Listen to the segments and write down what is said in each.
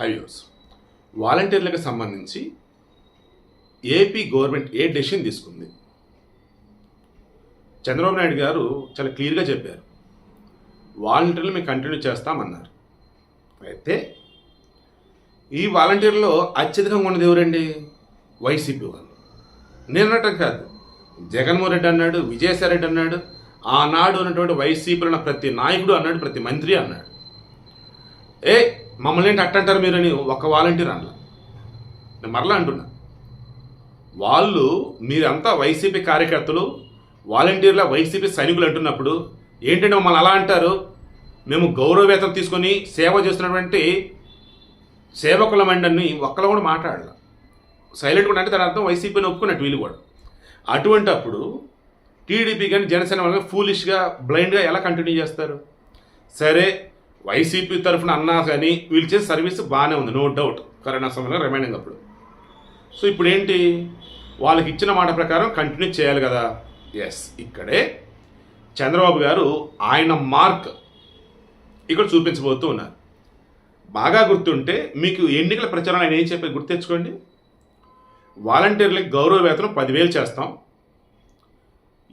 హైవ్యూస్ వాలంటీర్లకు సంబంధించి AP government ఏ decision తీసుకుంది? చంద్రబాబు నాయుడు గారు చాలా క్లియర్గా చెప్పారు. వాలంటీర్లు మేము కంటిన్యూ చేస్తామన్నారు. అయితే ఈ వాలంటీర్లో అత్యధికంగా ఉన్నది ఎవరండి? వైసీపీ వాళ్ళు. నేను అనటం కాదు. జగన్మోహన్ రెడ్డి అన్నాడు విజయసాయి రెడ్డి అన్నాడు ఆనాడు ఉన్నటువంటి వైసీపీలో ఉన్న ప్రతి నాయకుడు అన్నాడు ప్రతి మంత్రి అన్నాడు. ఏ మమ్మల్ని ఏంటి అట్టంటారు మీరు అని ఒక వాలంటీర్ అనలా. నేను మరలా అంటున్నా. వాళ్ళు మీరంతా వైసీపీ కార్యకర్తలు వాలంటీర్ల వైసీపీ సైనికులు అంటున్నప్పుడు ఏంటంటే మమ్మల్ని అలా అంటారు? మేము గౌరవవేతనం తీసుకొని సేవ చేస్తున్నటువంటి సేవకుల మండని ఒక్కరు కూడా మాట్లాడాల. సైలెంట్గా అంటే దాని అర్థం వైసీపీని ఒప్పుకున్నట్టు వీళ్ళు కూడా. అటువంటి అప్పుడు టీడీపీ కానీ జనసేన వాళ్ళని ఫూలిష్గా బ్లైండ్గా ఎలా కంటిన్యూ చేస్తారు? సరే వైసీపీ తరఫున అన్నా కానీ వీళ్ళు చేసే సర్వీస్ బాగానే ఉంది నో డౌట్ కరోనా సమయంలో రిమైనింగ్ అప్పుడు. సో ఇప్పుడు ఏంటి వాళ్ళకి ఇచ్చిన మాట ప్రకారం కంటిన్యూ చేయాలి కదా? ఎస్ ఇక్కడే చంద్రబాబు గారు ఆయన మార్క్ ఇక్కడ చూపించబోతూ ఉన్నారు. బాగా గుర్తుంటే మీకు ఎన్నికల ప్రచారం ఆయన ఏం చెప్పి గుర్తెచ్చుకోండి వాలంటీర్లకి గౌరవ వేతనం పదివేలు చేస్తాం.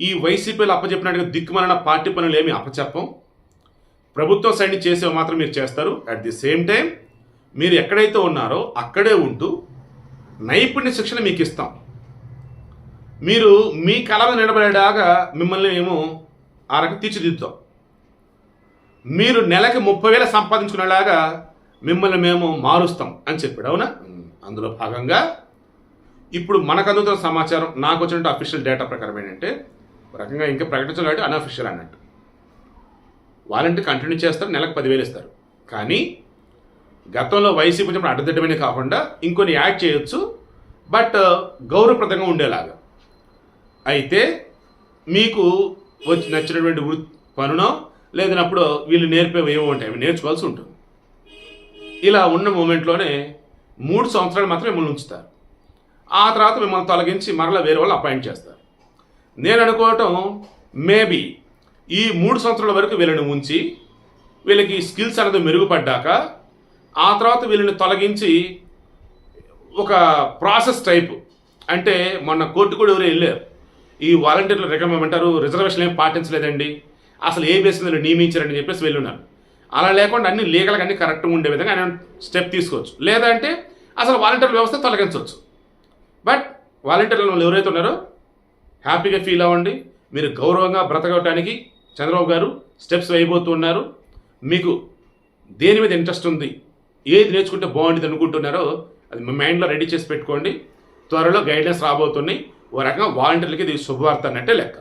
ఈ వైసీపీలు అప్పచెప్పినట్టుగా దిక్కుమలన పార్టీ పనులు ఏమి అప్పచెప్పం. ప్రభుత్వం సైడ్ చేసేవి మాత్రం మీరు చేస్తారు. అట్ ది సేమ్ టైం మీరు ఎక్కడైతే ఉన్నారో అక్కడే ఉంటూ నైపుణ్య శిక్షణ మీకు ఇస్తాం. మీరు మీ కళ నిలబడేలాగా మిమ్మల్ని మేము ఆ రకం తీర్చిదిద్దాం మీరు నెలకి ముప్పై వేల సంపాదించుకునేలాగా మిమ్మల్ని మేము మారుస్తాం అని చెప్పాడు. అవునా? అందులో భాగంగా ఇప్పుడు మనకు అందుతున్న సమాచారం నాకు వచ్చినట్టు అఫీషియల్ డేటా ప్రకారం ఏంటంటే రకంగా ఇంకా ప్రకటించలేదు అన్అఫీషియల్ అన్నట్టు. వాలంటీర్ కంటిన్యూ చేస్తారు నెలకు పదివేలు ఇస్తారు. కానీ గతంలో వైసీపీ వచ్చినప్పుడు అడ్డదిడ్డమని కాకుండా ఇంకొన్ని యాడ్ చేయొచ్చు బట్ uh, గౌరవప్రదంగా ఉండేలాగా. అయితే మీకు వచ్చి నచ్చినటువంటి వృత్తి పనునో లేదన్నప్పుడు వీళ్ళు నేర్పేవి ఏమో ఉంటాయి అవి నేర్చుకోవాల్సి ఉంటుంది. ఇలా ఉన్న మూమెంట్లోనే మూడు సంవత్సరాలు మాత్రం మిమ్మల్ని ఉంచుతారు. ఆ తర్వాత మిమ్మల్ని తొలగించి మరలా వేరే వాళ్ళు అపాయింట్ చేస్తారు. నేను అనుకోవటం మేబీ ఈ మూడు సంవత్సరాల వరకు వీళ్ళని ఉంచి వీళ్ళకి స్కిల్స్ అనేది మెరుగుపడ్డాక ఆ తర్వాత వీళ్ళని తొలగించి ఒక ప్రాసెస్ టైప్. అంటే మొన్న కోర్టు కూడా ఎవరు వెళ్ళారు. ఈ వాలంటీర్లు రికమెండ్ అంటారు రిజర్వేషన్ ఏం పాటించలేదండి. అసలు ఏ బేస్ మీద నియమించారని చెప్పేసి వెళ్ళున్నారు అలా లేకుండా అన్ని లీగల్గా అన్ని కరెక్ట్గా ఉండే విధంగా ఆయన స్టెప్ తీసుకోవచ్చు. లేదంటే అసలు వాలంటీర్ వ్యవస్థ తొలగించవచ్చు. బట్ వాలంటీర్లు వాళ్ళు ఎవరైతే ఉన్నారో హ్యాపీగా ఫీల్ అవ్వండి. మీరు గౌరవంగా బ్రతకడానికి చంద్రబాబు గారు స్టెప్స్ వేయబోతున్నారు మీకు దేని మీద ఇంట్రెస్ట్ ఉంది? ఏది నేర్చుకుంటే బాగుంటుంది అనుకుంటున్నారో అది మీ మైండ్లో రెడీ చేసి పెట్టుకోండి. త్వరలో గైడ్లైన్స్ రాబోతున్నాయి. ఓ రకంగా వాలంటీర్లకి ఇది శుభవార్త అన్నట్టే లెక్క.